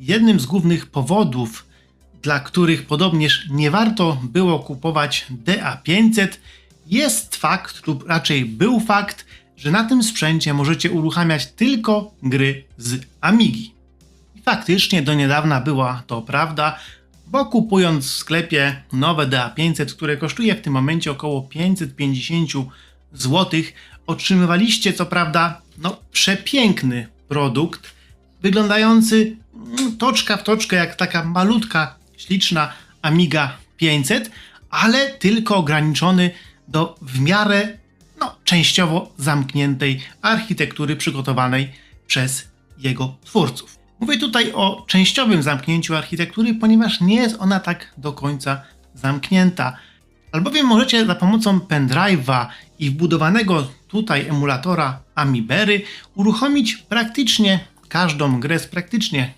jednym z głównych powodów, dla których podobnież nie warto było kupować DA500, jest fakt, lub raczej był fakt, że na tym sprzęcie możecie uruchamiać tylko gry z Amigi. I faktycznie do niedawna była to prawda, bo kupując w sklepie nowe DA500, które kosztuje w tym momencie około 550 zł, otrzymywaliście co prawda no, przepiękny produkt, wyglądający toczka w toczkę jak taka malutka, śliczna Amiga 500, ale tylko ograniczony do w miarę no, częściowo zamkniętej architektury przygotowanej przez jego twórców. Mówię tutaj o częściowym zamknięciu architektury, ponieważ nie jest ona tak do końca zamknięta. Albowiem możecie za pomocą pendrive'a i wbudowanego tutaj emulatora Amibery uruchomić praktycznie każdą grę z praktycznie